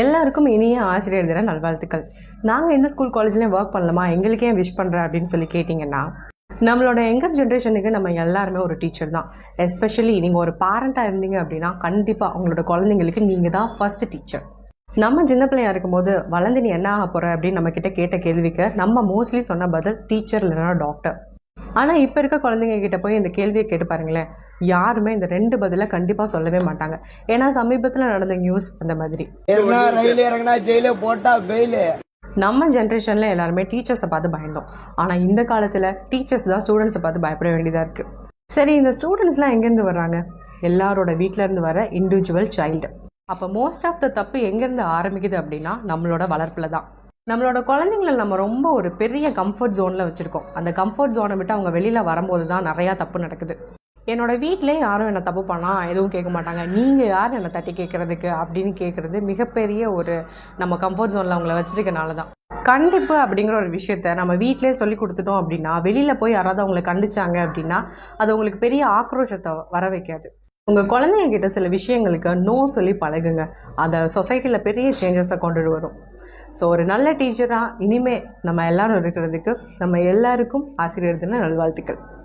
எல்லாருக்கும் இனிய ஆசிரியர் தின நல்வாழ்த்துக்கள். நாங்கள் எந்த ஸ்கூல் காலேஜ்லேயும் ஒர்க் பண்ணலாமா? எங்களுக்கே ஏன் விஷ் பண்ணுற அப்படின்னு சொல்லி கேட்டிங்கன்னா நம்மளோட யங்கர் ஜென்ரேஷனுக்கு நம்ம எல்லாருமே ஒரு டீச்சர் தான். எஸ்பெஷலி நீங்கள் ஒரு பேரண்ட்டாக இருந்தீங்க அப்படின்னா கண்டிப்பாக உங்களோட குழந்தைங்களுக்கு நீங்கள் தான் ஃபர்ஸ்ட் டீச்சர் நம்ம சின்ன பிள்ளையா இருக்கும்போது வளர்ந்து நீ என்ன ஆக போகிற அப்படின்னு நம்ம கிட்ட கேட்ட கேள்விக்கு நம்ம மோஸ்ட்லி சொன்ன பதில் டீச்சர் இல்லைன்னா டாக்டர் ஆனால் இப்போ இருக்க குழந்தைங்க கிட்ட போய் இந்த கேள்வியை கேட்டு பாருங்களேன். யாருமே இந்த ரெண்டு பதிலை கண்டிப்பாக சொல்லவே மாட்டாங்க. ஏன்னா சமீபத்தில் நடந்த நியூஸ் அந்த மாதிரி. ஏறினா ரயில் இறங்கினா ஜெயில போட்டா பெயிலு நம்ம ஜென்ரேஷனில் எல்லாருமே டீச்சர்ஸை பார்த்து பயந்தோம். ஆனால் இந்த காலத்தில் டீச்சர்ஸ் தான் ஸ்டூடெண்ட்ஸை பார்த்து பயப்பட வேண்டியதாக இருக்குது சரி இந்த ஸ்டூடெண்ட்ஸ்லாம் எங்கேருந்து வர்றாங்க? எல்லாரோட வீட்ல இருந்து வர இண்டிவிஜுவல் சைல்டு அப்போ மோஸ்ட் ஆஃப் த தப்பு எங்கேருந்து ஆரம்பிக்குது அப்படின்னா நம்மளோட வளர்ப்பில் தான். நம்மளோட குழந்தைங்களை நம்ம ரொம்ப ஒரு பெரிய கம்ஃபர்ட் ஜோனில் வச்சுருக்கோம். அந்த கம்ஃபர்ட் ஜோனை விட்டு அவங்க வெளியில் வரும்போது தான் நிறையா தப்பு நடக்குது. என்னோட வீட்டிலே யாரும் என்னை தப்பு பண்ணால் எதுவும் கேட்க மாட்டாங்க. நீங்கள் யார் என்னை தட்டி கேட்குறதுக்கு அப்படின்னு கேட்குறது மிகப்பெரிய ஒரு நம்ம கம்ஃபர்ட் ஜோனில் அவங்கள வச்சுருக்கனால தான் கண்டிப்பு அப்படிங்கிற ஒரு விஷயத்த நம்ம வீட்டிலே சொல்லி கொடுத்துட்டோம் அப்படின்னா வெளியில் போய் யாராவது அவங்களை கண்டிச்சாங்க அப்படின்னா அது உங்களுக்கு பெரிய ஆக்ரோஷத்தை வர வைக்காது. உங்கள் குழந்தைங்கிட்ட சில விஷயங்களுக்கு நோ சொல்லி பழகுங்க. அதை சொசைட்டியில் பெரிய சேஞ்சஸை கொண்டுட்டு வரும். ஸோ ஒரு நல்ல டீச்சராக இனிமே நம்ம எல்லாரும் இருக்கிறதுக்கு நம்ம எல்லாருக்கும் ஆசிரியர் தின நல்வாழ்த்துக்கள்.